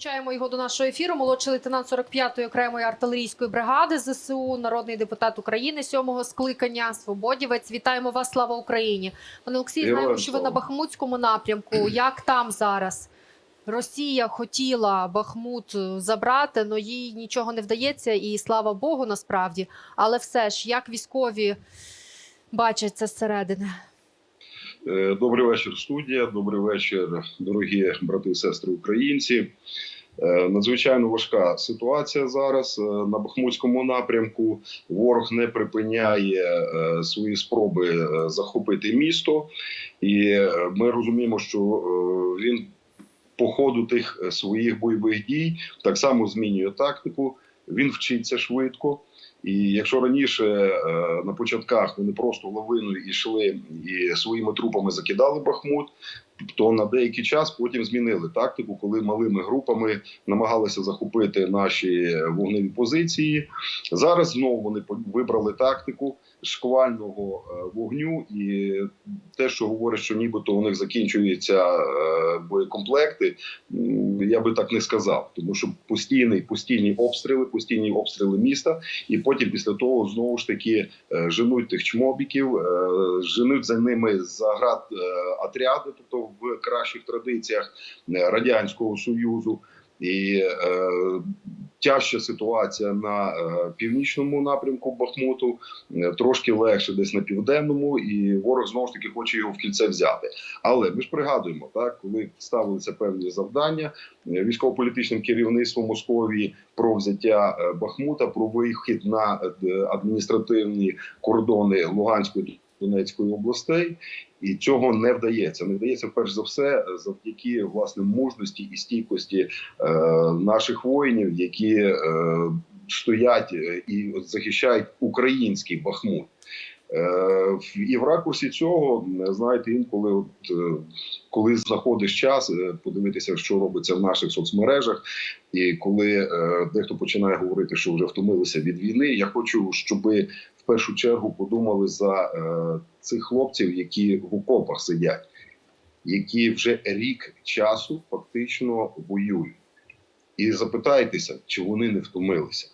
Долучаємо його до нашого ефіру. Молодший лейтенант 45-ї окремої артилерійської бригади ЗСУ, народний депутат України сьомого скликання, свободівець. Вітаємо вас! Слава Україні! Пане Олексій, знаємо, що ви на Бахмутському напрямку. Як там зараз? Росія хотіла Бахмут е, забрати, але їй нічого не вдається, і слава Богу, насправді. Але все ж, як військові бачать це зсередини? Е, Добрий вечір, студія. Добрий вечір, дорогі брати і сестри українці. Е, Надзвичайно важка ситуація зараз е, на Бахмутському напрямку. Ворог не припиняє свої спроби захопити місто, і ми розуміємо, що він по ходу тих своїх бойових дій так само змінює тактику. Він вчиться швидко. І якщо раніше е, на початках вони просто лавиною йшли і своїми трупами закидали Бахмут, то на деякий час потім змінили тактику, коли малими групами намагалися захопити наші вогневі позиції. Зараз знову вони вибрали тактику шквального е, вогню, і те, що говорять, що нібито у них закінчуються е, боєкомплекти, я би так не сказав, тому що постійний постійні обстріли, постійні обстріли міста, і потім після того знову ж таки е, женуть тих чмобіків, женуть за ними за град е, отряди, тобто в кращих традиціях радянського союзу. І е, тяжча ситуація на е, північному напрямку Бахмуту, е, трошки легше десь на південному, і ворог знову ж таки хоче його в кільце взяти. Але ми ж пригадуємо, так коли ставилися певні завдання е, військово-політичним керівництвом Московії про взяття Бахмута, про вихід на адміністративні кордони Луганської Донецької областей, і цього не вдається. Не вдається перш за все завдяки власне мужності і стійкості е, наших воїнів, які е, стоять е, і захищають український Бахмут. Е, І в ракурсі цього знаєте, інколи, от, е, коли знаходиш час подивитися, що робиться в наших соцмережах, і коли дехто починає говорити, що вже втомилися від війни, я хочу, щоб першу чергу подумали за е, цих хлопців, які в окопах сидять, які вже рік часу фактично воюють, і запитайтеся, чи вони не втомилися.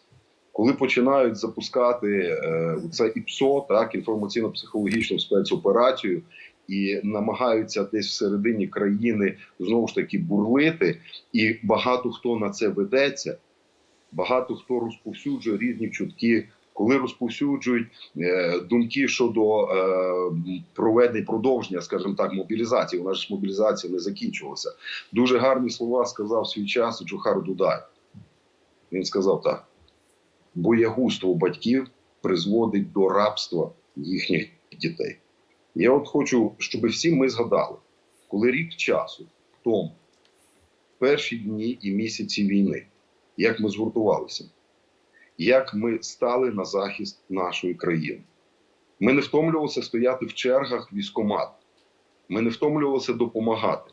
Коли починають запускати е, це ІПСО, так інформаційно-психологічну спецоперацію, і намагаються десь всередині країни знову ж таки бурлити, і багато хто на це ведеться, багато хто розповсюджує різні чутки. Коли розповсюджують е, думки щодо е, проведення продовження, скажімо так, мобілізації, нас ж мобілізація не закінчилася. Дуже гарні слова сказав свій час Джохар Дудай. Він сказав так: боягузтво батьків призводить до рабства їхніх дітей. Я от хочу, щоб всі ми згадали, коли рік часу тому, перші дні і місяці війни, як ми згуртувалися, як ми стали на захист нашої країни. Ми не втомлювалися стояти в чергах військомат. Ми не втомлювалися допомагати.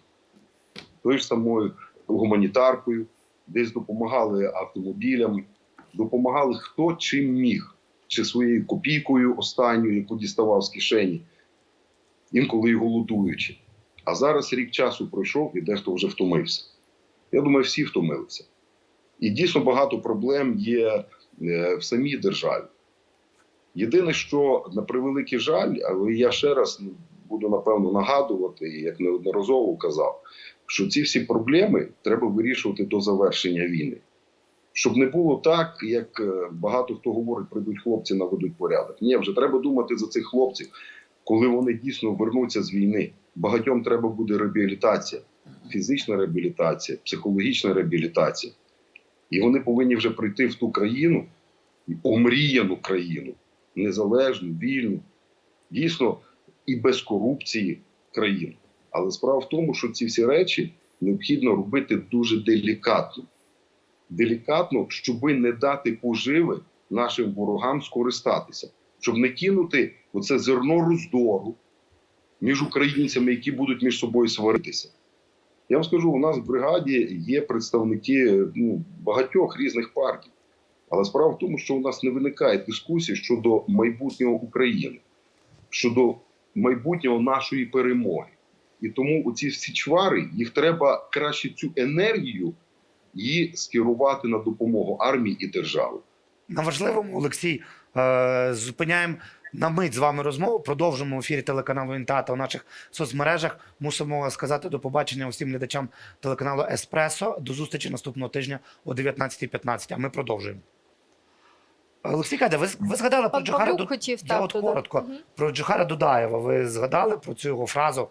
Тою ж самою гуманітаркою, десь допомагали автомобілям, допомагали хто чим міг, чи своєю копійкою останньою, яку діставав з кишені, інколи і голодуючи. А зараз рік часу пройшов і дехто вже втомився. Я думаю, всі втомилися. І дійсно багато проблем є в самій державі. Єдине, що на превеликий жаль, але я ще раз ну, буду напевно нагадувати, як неодноразово казав, що ці всі проблеми треба вирішувати до завершення війни. Щоб не було так, як е, багато хто говорить, прийдуть хлопці, наведуть порядок. Ні, вже треба думати за цих хлопців, коли вони дійсно вернуться з війни. Багатьом треба буде реабілітація, фізична реабілітація, психологічна реабілітація. І вони повинні вже прийти в ту країну, омріяну країну, незалежну, вільну, дійсно і без корупції країну. Але справа в тому, що ці всі речі необхідно робити дуже делікатно. Делікатно, щоб не дати поживи нашим ворогам скористатися, щоб не кинути оце зерно роздору між українцями, які будуть між собою сваритися. Я вам скажу, у нас в бригаді є представники ну, багатьох різних партій. Але справа в тому, що у нас не виникає дискусії щодо майбутнього України, щодо майбутнього нашої перемоги. І тому оці всі чвари, їх треба краще цю енергію її скерувати на допомогу армії і держави. На важливому, Олексій, зупиняємо на мить з вами розмову. Продовжимо в ефірі телеканалу Інтата у наших соцмережах. Мусимо сказати до побачення усім глядачам телеканалу Еспресо. До зустрічі наступного тижня о 19.15. А ми продовжуємо. Олексій Каде, ви, ви згадали про Джохара Павлюк Ду- хотів Я от коротко Мгм. про Джохара Дудаєва. Ви згадали про цю його фразу?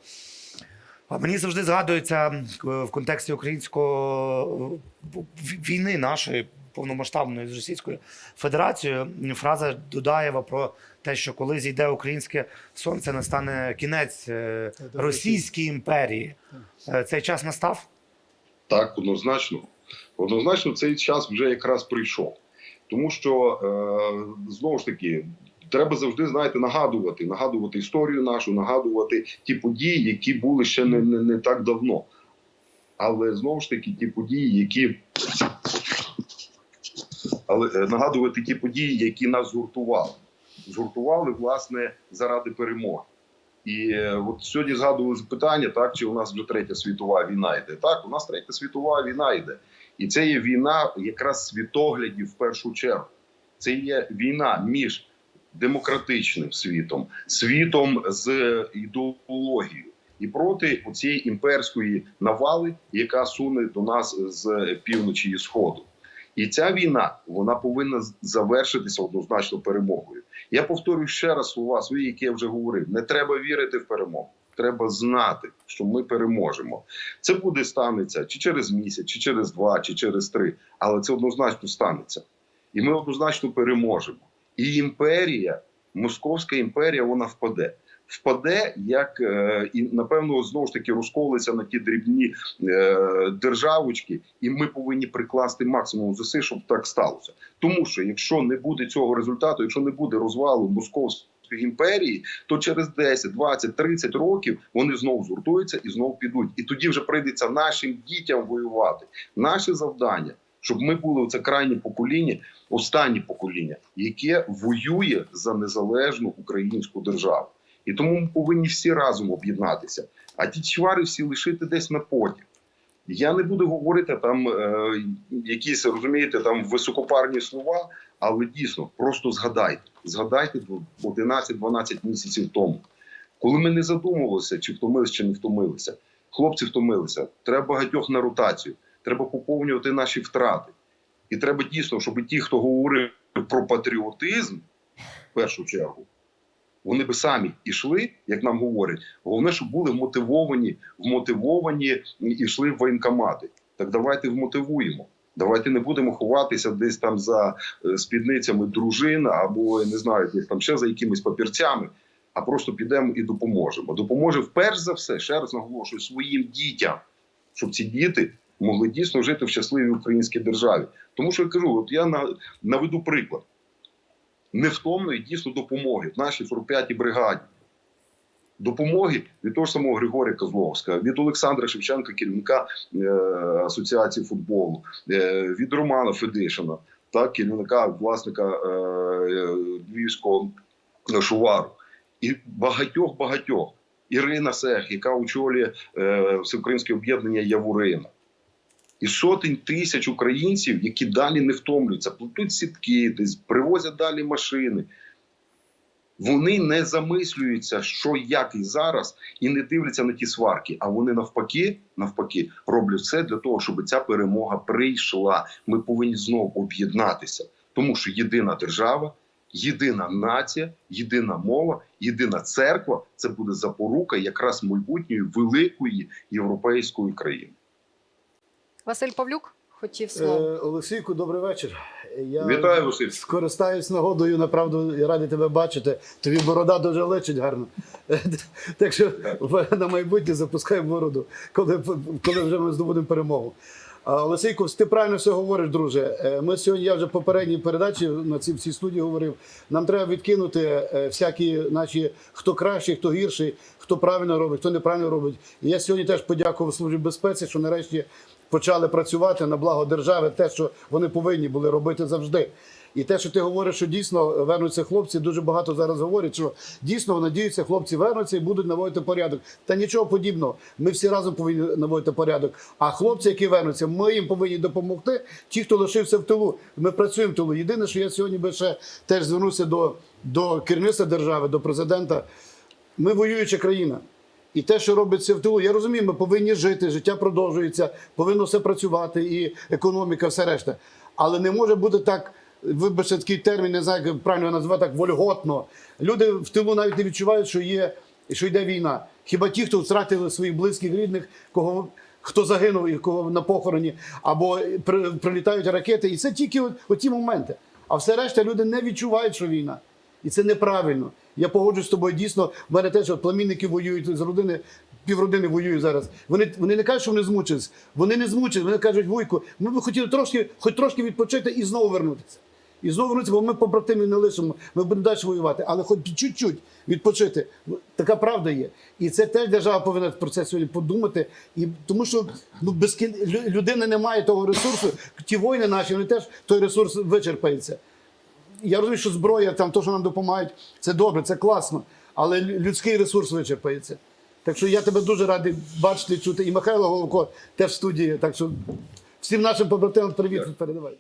А мені завжди згадується в контексті українського е, війни нашої повномасштабної з Російською Федерацією фраза Дудаєва про те, що коли зійде українське сонце, настане кінець е, Російській імперії. Е, Цей час настав? Так, однозначно. Однозначно, цей час вже якраз прийшов. Тому що е, знову ж таки. Треба завжди знаєте нагадувати, нагадувати історію нашу, нагадувати ті події, які були ще не, не, не так давно. Але знову ж таки, ті події, які але е, нагадувати ті події, які нас згуртували. Згуртували, власне, заради перемоги. І е, от сьогодні згадували запитання, так чи у нас вже третя світова війна йде. Так, у нас третя світова війна йде. І це є війна якраз світоглядів в першу чергу. Це є війна між демократичним світом, світом з ідеологією і проти цієї імперської навали, яка суне до нас з півночі і сходу. І ця війна вона повинна завершитися однозначно перемогою. Я повторюю ще раз слова свої, які я вже говорив: не треба вірити в перемогу. Треба знати, що ми переможемо. Це буде станеться чи через місяць, чи через два, чи через три, але це однозначно станеться. І ми однозначно переможемо. І імперія, Московська імперія, вона впаде. Впаде, як е, і напевно знову ж таки розколиться на ті дрібні е, державочки, і ми повинні прикласти максимум зусиль, щоб так сталося. Тому що якщо не буде цього результату, якщо не буде розвалу московської імперії, то через 10, 20, 30 років вони знову згуртуються і знову підуть. І тоді вже прийдеться нашим дітям воювати. Наше завдання, щоб ми були це крайнє покоління, останнє покоління, яке воює за незалежну українську державу. І тому ми повинні всі разом об'єднатися. А ті чвари всі лишити десь на потім. Я не буду говорити там е, якісь розумієте там високопарні слова, але дійсно просто згадайте. Згадайте 11-12 місяців тому, коли ми не задумувалися, чи втомилися, чи не втомилися. Хлопці втомилися. Треба багатьох на ротацію. Треба поповнювати наші втрати. І треба дійсно, щоб ті, хто говорив про патріотизм, в першу чергу, вони би самі йшли, як нам говорять. Головне, щоб були мотивовані, вмотивовані і йшли в воєнкомати. Так давайте вмотивуємо. Давайте не будемо ховатися десь там за е, спідницями дружин або не знаю, десь там ще за якимись папірцями, а просто підемо і допоможемо. Допоможемо перш за все, ще раз наголошую, своїм дітям, щоб ці діти могли дійсно жити в щасливій українській державі. Тому що я кажу, от я на, наведу приклад невтомної дійсно допомоги в нашій 45-й бригаді. Допомоги від того ж самого Григорія Козловська, від Олександра Шевченка, керівника е, асоціації футболу, е, від Романа Федишина, так, керівника власника е, Львівського шувару, і багатьох багатьох. Ірина Сех, яка очолює е, всеукраїнське об'єднання Яворина. І сотень тисяч українців, які далі не втомлюються, плетуть сітки, десь привозять далі машини. Вони не замислюються, що як і зараз, і не дивляться на ті сварки. А вони навпаки, навпаки, роблять все для того, щоб ця перемога прийшла. Ми повинні знову об'єднатися, тому що єдина держава, єдина нація, єдина мова, єдина церква це буде запорука якраз майбутньої великої європейської країни. Василь Павлюк хотів Е, слово. Олексійку, добрий вечір. Я Вітаю, Василь. скористаюсь нагодою, направду я радий тебе бачити. Тобі борода дуже личить гарно. Так що на майбутнє запускай бороду, коли, коли вже ми здобудемо перемогу. А, Олексійку, ти правильно все говориш, друже. Е, Ми сьогодні, я вже попередній передачі на цій всій студії говорив. Нам треба відкинути е, всякі наші хто кращий, хто гірший, хто правильно робить, хто неправильно робить. І я сьогодні теж подякував службі безпеці, що нарешті почали працювати на благо держави, те, що вони повинні були робити завжди. І те, що ти говориш, що дійсно вернуться хлопці, дуже багато зараз говорять, що дійсно надіються, хлопці вернуться і будуть наводити порядок. Та нічого подібного. Ми всі разом повинні наводити порядок. А хлопці, які вернуться, ми їм повинні допомогти. Ті, хто лишився в тилу, ми працюємо в тилу. Єдине, що я сьогодні би ще теж звернувся до, до керівництва держави, до президента. Ми воююча країна. І те, що робиться в тилу, я розумію, ми повинні жити, життя продовжується, повинно все працювати, і економіка, все решта. Але не може бути так, вибачте такий термін, не знаю, як правильно його назвати, так вольготно. Люди в тилу навіть не відчувають, що є, що йде війна. Хіба ті, хто втратили своїх близьких рідних, кого хто загинув і кого на похороні, або при- прилітають ракети, і це тільки от, оті моменти. А все решта люди не відчувають, що війна. І це неправильно. Я погоджуюсь з тобою. Дійсно, в мене теж от племінники воюють з родини, півродини воюють зараз. Вони, вони не кажуть, що вони змучились. Вони не змучились. Вони кажуть, вуйку, ми б хотіли трошки, хоч трошки відпочити і знову вернутися. І знову вернутися, бо ми побратимів не лишимо, ми будемо далі воювати, але хоч чуть-чуть відпочити. Така правда є. І це теж держава повинна про це сьогодні подумати. І, тому що ну, без людина не має того ресурсу. Ті воїни наші, вони теж той ресурс вичерпається я розумію, що зброя, там, то, що нам допомагають, це добре, це класно, але людський ресурс вичерпається. Так що я тебе дуже радий бачити, чути. І Михайло Головко теж в студії. Так що всім нашим побратимам привіт передавай.